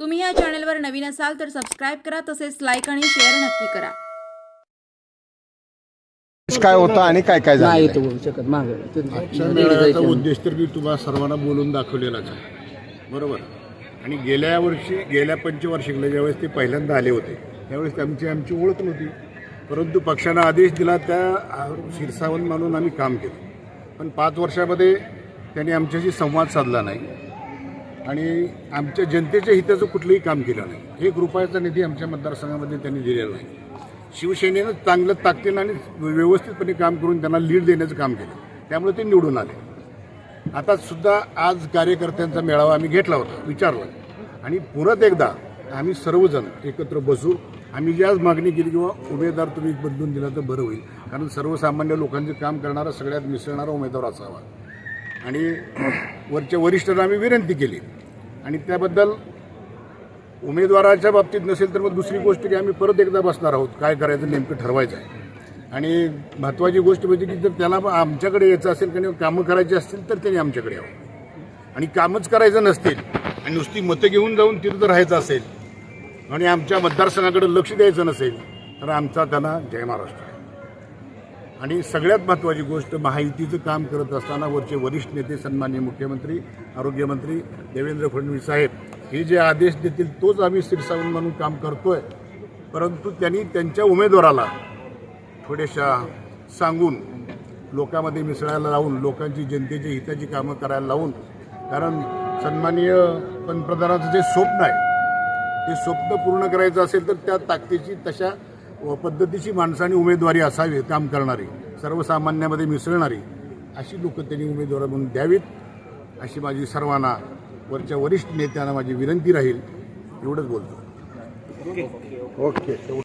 तुम्ही या चॅनलवर नवीन असाल तर सबस्क्राईब करा तसेच लाईक आणि शेअर नक्की करा. काय होतं आणि काय काय नाही झालं येतो बोलू शकत माग. आजच्या मेळाव्याचा उद्देश तर मी तुम्हाला सर्वांना बोलून दाखवलेलाच आहे. बरोबर? आणि गेल्या वर्षी गेल्या पंचवार्षिकला ज्यावेळेस ते पहिल्यांदा आले होते त्यावेळेस आमची आमची ओळख नव्हती. परंतु पक्षानं आदेश दिला त्या आ, शिरसावंत मानून आम्ही काम केलं. पण पाच वर्षामध्ये त्यांनी आमच्याशी संवाद साधला नाही. आणि आमच्या जनतेच्या हिताचं कुठलंही काम केलं नाही. एक रुपयाचा निधी आमच्या मतदारसंघामध्ये त्यांनी दिलेला नाही. शिवसेनेनं चांगलं ताकदीनं आणि व्यवस्थितपणे काम करून त्यांना लीड देण्याचं काम केलं. त्यामुळे ते निवडून आले. आता सुद्धा आज कार्यकर्त्यांचा मेळावा आम्ही घेतला होता विचारला. आणि परत एकदा आम्ही सर्वजण एकत्र बसू. आम्ही जी आज मागणी केली किंवा उमेदवार तुम्ही बदलून दिला तर बरं होईल. कारण सर्वसामान्य लोकांचे काम करणारा सगळ्यात मिसळणारा उमेदवार असावा. आणि वरच्या वरिष्ठांना आम्ही विनंती केली. आणि त्याबद्दल उमेदवाराच्या बाबतीत नसेल तर मग दुसरी गोष्ट की आम्ही परत एकदा बसणार आहोत. काय करायचं नेमकं ठरवायचं आहे. आणि महत्त्वाची गोष्ट म्हणजे की जर त्याला आमच्याकडे यायचं असेल किंवा कामं करायची असतील तर त्यांनी आमच्याकडे यावं. आणि कामच करायचं नसतील आणि नुसती मतं घेऊन जाऊन तिथं जर राहायचं असेल आणि आमच्या मतदारसंघाकडे लक्ष द्यायचं नसेल तर आमचा त्यांना जय महाराष्ट्र. आहे आणि सगळ्यात महत्त्वाची गोष्ट महायुतीचं काम करत असताना वरचे वरिष्ठ नेते सन्मान्य मुख्यमंत्री आरोग्यमंत्री देवेंद्र फडणवीस साहेब हे जे आदेश देतील तोच आम्ही शिरसावून म्हणून काम करतोय. परंतु त्यांनी त्यांच्या उमेदवाराला थोड्याशा सांगून लोकांमध्ये मिसळायला लावून लोकांची जनतेची हिताची कामं करायला लावून कारण सन्माननीय पंतप्रधानाचं जे स्वप्न आहे ते स्वप्न पूर्ण करायचं असेल तर त्या ताकदीची तशा पद्धतीची माणसं आणि उमेदवारी असावी काम करणारी सर्वसामान्यामध्ये मिसळणारी अशी लोक त्यांनी उमेदवार म्हणून द्यावीत. अशी माझी सर्वांना वरच्या वरिष्ठ नेत्यांना माझी विनंती राहील. एवढंच बोलतो. ओके.